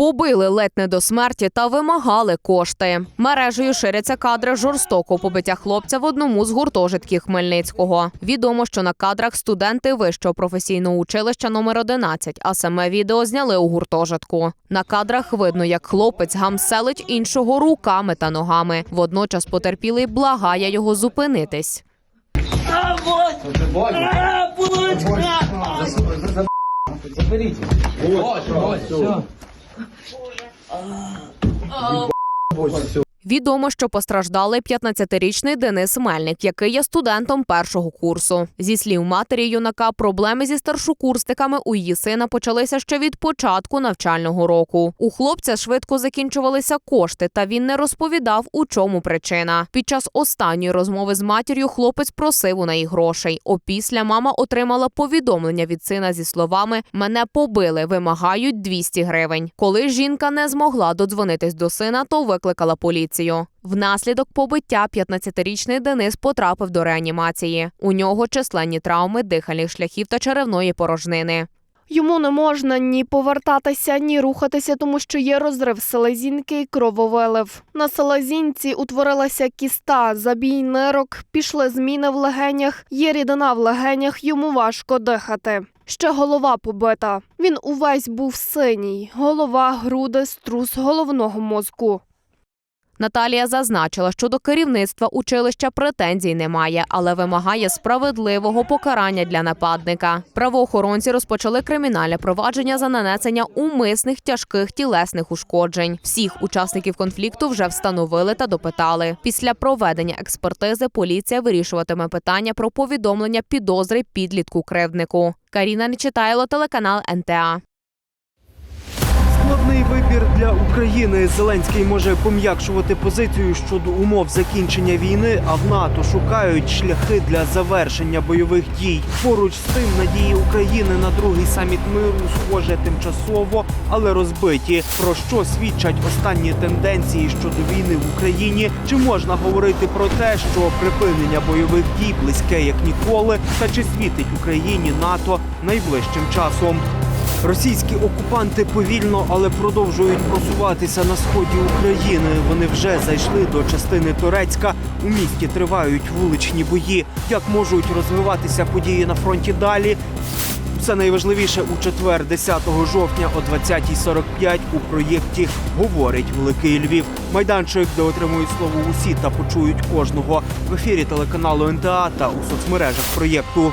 Побили ледь не до смерті та вимагали кошти. Мережею ширяться кадри жорстокого побиття хлопця в одному з гуртожитків Хмельницького. Відомо, що на кадрах студенти вищого професійного училища номер 11, а саме відео зняли у гуртожитку. На кадрах видно, як хлопець гамселить іншого руками та ногами. Водночас потерпілий благає його зупинитись. Заберите. Вот, вот, все. Ah, oh. Відомо, що постраждалий 15-річний Денис Мельник, який є студентом першого курсу. Зі слів матері юнака, проблеми зі старшокурсниками у її сина почалися ще від початку навчального року. У хлопця швидко закінчувалися кошти, та він не розповідав, у чому причина. Під час останньої розмови з матір'ю хлопець просив у неї грошей. Опісля мама отримала повідомлення від сина зі словами Мене побили, вимагають 200 гривень. Коли жінка не змогла додзвонитись до сина, то викликала поліцію. Внаслідок побиття 15-річний Денис потрапив до реанімації. У нього численні травми дихальних шляхів та черевної порожнини. Йому не можна ні повертатися, ні рухатися, тому що є розрив селезінки і крововилив. На селезінці утворилася кіста, забій нирок, пішли зміни в легенях, є рідина в легенях, йому важко дихати. Ще голова побита. Він увесь був синій. Голова, груди, струс головного мозку. Наталія зазначила, що до керівництва училища претензій немає, але вимагає справедливого покарання для нападника. Правоохоронці розпочали кримінальне провадження за нанесення умисних тяжких тілесних ушкоджень. Всіх учасників конфлікту вже встановили та допитали. Після проведення експертизи поліція вирішуватиме питання про повідомлення підозри підлітку кривднику. Каріна Нечитайло, телеканал НТА. Складний вибір для України. Зеленський може пом'якшувати позицію щодо умов закінчення війни, а в НАТО шукають шляхи для завершення бойових дій. Поруч з тим надії України на другий саміт миру схоже тимчасово, але розбиті. Про що свідчать останні тенденції щодо війни в Україні? Чи можна говорити про те, що припинення бойових дій близьке як ніколи, та чи світить Україні НАТО найближчим часом? Російські окупанти повільно, але продовжують просуватися на сході України. Вони вже зайшли до частини Турецька. У місті тривають вуличні бої. Як можуть розвиватися події на фронті далі? Все найважливіше у четвер, 10 жовтня о 20.45 у проєкті говорить Великий Львів. Майданчик, де отримують слово усі та почують кожного в ефірі телеканалу НТА та у соцмережах проєкту.